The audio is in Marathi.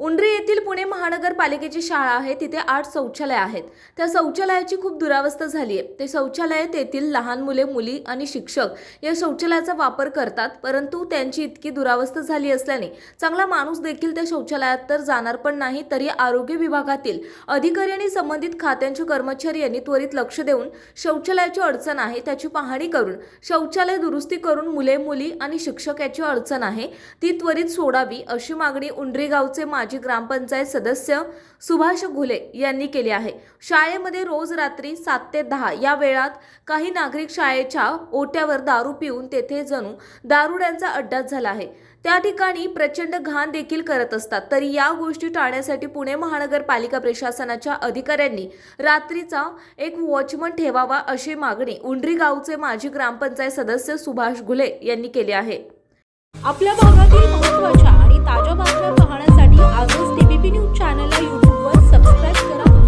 उंडरी येथील पुणे महानगरपालिकेची शाळा आहे. तिथे आठ शौचालय आहेत. त्या शौचालयाची खूप दुरावस्था झाली आहे ते शौचालय तेथील लहान मुले मुली आणि शिक्षक या शौचालयाचा वापर करतात परंतु त्यांची इतकी दुरावस्था झाली असल्याने चांगला माणूस देखील त्या शौचालयात तर जाणार पण नाही तरी आरोग्य विभागातील अधिकारी आणि संबंधित खात्यांचे कर्मचारी यांनी त्वरित लक्ष देऊन शौचालयाची अडचण आहे त्याची पाहणी करून शौचालय दुरुस्ती करून मुले मुली आणि शिक्षक याची अडचण आहे ती त्वरित सोडावी अशी मागणी उंडरी गावचे माजी ग्रामपंचायत सदस्य सुभाष घुले यांनी केले आहे. शाळेमध्ये रोज रात्री सात ते दहा या वेळात काही नागरिक शाळेच्या ओट्यावर दारू पिऊन तेथे जणू दारुड्यांचा अड्डाच झाला आहे. त्या ठिकाणी प्रचंड घाण देखील करत असतात. तरी या गोष्टी टाळण्यासाठी पुणे महानगरपालिका प्रशासनाच्या अधिकाऱ्यांनी रात्रीचा एक वॉचमन ठेवावा अशी मागणी उंडरी गावचे माजी ग्रामपंचायत सदस्य सुभाष घुले यांनी केली आहे. आपल्या भागातील महत्त्वाच्या